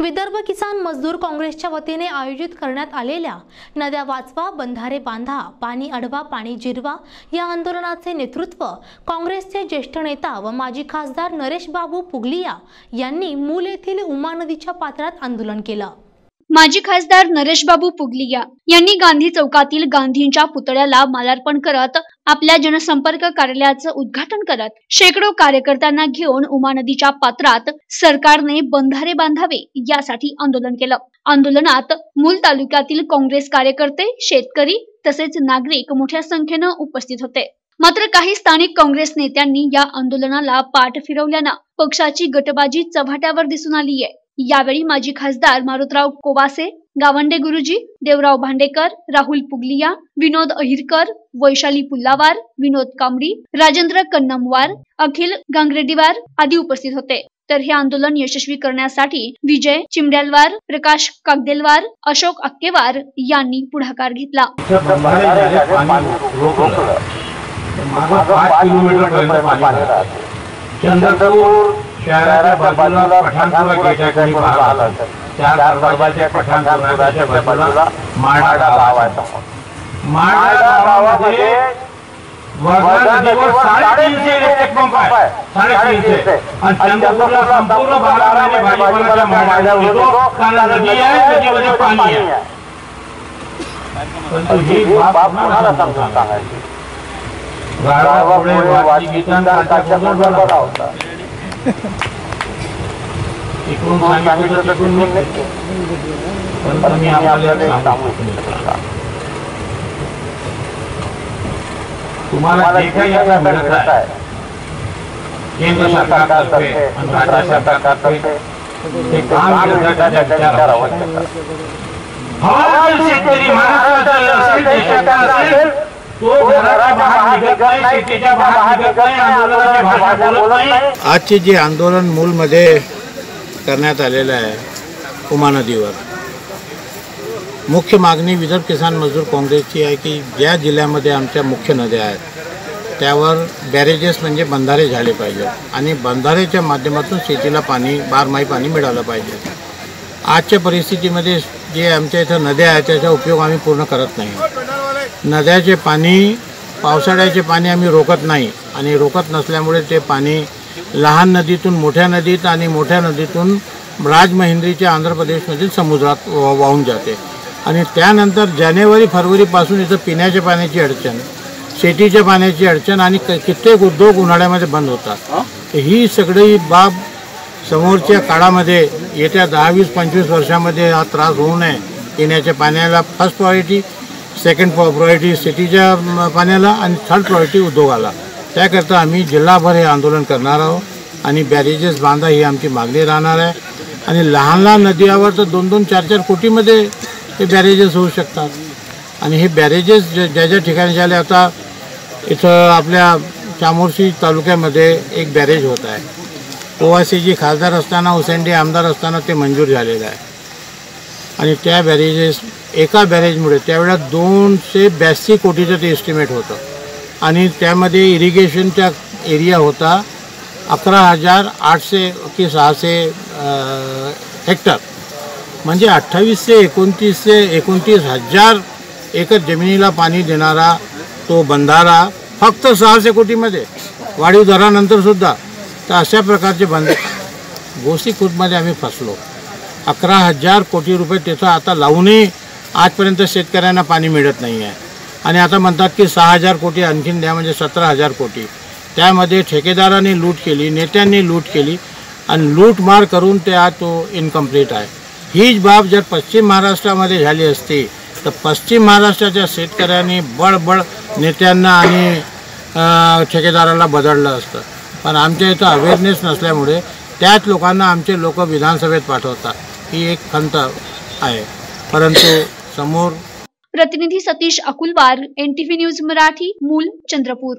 विदर्भ किसान मजदूर काँग्रेसच्या वतीने आयोजित करण्यात आलेल्या नद्या वाचवा बंधारे बांधा पाणी अडवा पाणी जिरवा या आंदोलनाचे नेतृत्व काँग्रेसचे ज्येष्ठ नेता व माजी खासदार नरेश बाबू पुगलिया यांनी मूल येथील उमा नदीच्या पात्रात आंदोलन केलं. माजी खासदार नरेशबाबू पुगलिया यांनी गांधी चौकातील गांधींच्या पुतळ्याला मालार्पण करत आपल्या जनसंपर्क कार्यालयाचं उद्घाटन करत शेकडो कार्यकर्त्यांना घेऊन उमा नदीच्या पात्रात सरकारने बंधारे बांधावे यासाठी आंदोलन केलं. आंदोलनात मूल तालुक्यातील काँग्रेस कार्यकर्ते शेतकरी तसेच नागरिक मोठ्या संख्येनं उपस्थित होते. मात्र काही स्थानिक काँग्रेस नेत्यांनी या आंदोलनाला पाठ फिरवल्यानं पक्षाची गटबाजी चव्हाट्यावर दिसून आली आहे यावेळी माजी खासदार मारुतराव कोवासे गावंडे गुरुजी देवराव भांडेकर राहुल पुगलिया विनोद अहिरकर वैशाली पुल्लावार विनोद कांबडी राजेंद्र कन्नमवार अखिल गांगरेडीवार आदी उपस्थित होते. तर हे आंदोलन यशस्वी करण्यासाठी विजय चिमड्यालवार प्रकाश कागदेलवार अशोक अक्केवार यांनी पुढाकार घेतला. किलोमीटर बाजूला पठाणपुरा गेटाकडे दरवाजाच्या बाजूला. माळा गाव आहे माळा गावामध्ये. वर्धा नदीवर साडेतीनशे इलेक्ट्रिक पंप आहे. साडेतीनशे. आणि चंद्रपूरला संपूर्ण भागामध्ये माळ्या येतो कारण नदी आहे नदीमध्ये पाणी आहे. परंतु ही बाब कुणाला समजून सांगायची. गावापुढे वाची गीतांचा होता. इकडून सांगितलं तर तिकडून निघते. परंतु मी आपल्याला सांगू तुम्हाला जे काही आता मिळत आहे. केंद्र सरकारतर्फे आणि राज्य सरकारतर्फे ते काम करण्याचा विचार आवश्यक आहे. हवा शेतकरी महाराष्ट्राचा असेल. देशाचा असेल. आजचे जे आंदोलन मूलमध्ये करण्यात आलेलं आहे उमा नदीवर. मुख्य मागणी विदर्भ किसान मजदूर काँग्रेसची आहे की ज्या जिल्ह्यामध्ये आमच्या मुख्य नद्या आहेत त्यावर बॅरेजेस म्हणजे बंधारे झाले पाहिजे आणि बंधारेच्या माध्यमातून शेतीला पाणी बारमाही पाणी मिळालं पाहिजे. आजच्या परिस्थितीमध्ये जे आमच्या इथं नद्या आहेत त्याचा उपयोग आम्ही पूर्ण करत नाही. नद्याचे पाणी पावसाळ्याचे पाणी आम्ही रोखत नाही आणि रोखत नसल्यामुळे ते पाणी लहान नदीतून मोठ्या नदीत आणि मोठ्या नदीतून राजमहिंद्रीच्या आंध्र प्रदेशमधील समुद्रात वा- वाहून जाते. आणि त्यानंतर जानेवारी फरवरीपासून इथं पिण्याच्या पाण्याची अडचण शेतीच्या पाण्याची अडचण आणि क- कित्येक उद्योग उन्हाळ्यामध्ये बंद होतात. ही? सगळी बाब समोरच्या काळामध्ये येत्या दहा वीस पंचवीस वर्षामध्ये हा त्रास होऊ नये. पिण्याच्या पाण्याला फर्स्ट प्रायोरिटी सेकंड प्रायोरिटी सिटीच्या पाण्याला आणि थर्ड प्रायोरिटी उद्योगाला. त्याकरता आम्ही जिल्हाभर हे आंदोलन करणार आहोत आणि बॅरेजेस बांधा ही आमची मागणी राहणार आहे. आणि लहान लहान नद्यावर तर दोन दोन चार चार कोटीमध्ये हे बॅरेजेस होऊ शकतात. आणि हे बॅरेजेस ज्या ज्या ज्या ठिकाणी झाले आता इथं आपल्या चामोर्शी तालुक्यामध्ये एक बॅरेज होत आहे. ओवासीजी खासदार असताना हुसेंडी आमदार असताना ते मंजूर झालेलं आहे. आणि त्या बॅरेजेस एका बॅरेजमुळे त्यावेळेला दोनशे ब्याऐंशी कोटीचं ते एस्टिमेट होतं. आणि त्यामध्ये इरिगेशनचा एरिया होता अकरा हजार आठशे की सहाशे हेक्टर. म्हणजे अठ्ठावीसशे एकोणतीसशे एकोणतीस हजार एकर जमिनीला पाणी देणारा तो बंधारा फक्त सहाशे कोटीमध्ये. वाढीव दरानंतरसुद्धा तर अशा प्रकारचे बंध गोसी खुदमध्ये आम्ही फसलो. अकरा हजार कोटी रुपये तिथं आता लावूनही आजपर्यंत शेतकऱ्यांना पाणी मिळत नाही आहे. आणि आता म्हणतात की सहा हजार कोटी आणखीन द्या म्हणजे सतरा हजार कोटी. त्यामध्ये ठेकेदारांनी लूट केली नेत्यांनी लूट केली आणि लूटमार करून ते आज तो इनकम्प्लीट आहे. हीच बाब जर पश्चिम महाराष्ट्रामध्ये झाली असती तर पश्चिम महाराष्ट्राच्या शेतकऱ्यांनी बळबळ नेत्यांना आणि ठेकेदाराला बदललं असतं. पण आमच्या इथं अवेअरनेस नसल्यामुळे त्याच लोकांना आमचे लोक विधानसभेत पाठवतात. ही एक खंत आहे. परंतु समोर. प्रतिनिधी सतीश अकुलवार एनटीव्ही न्यूज मराठी मूल चंद्रपूर.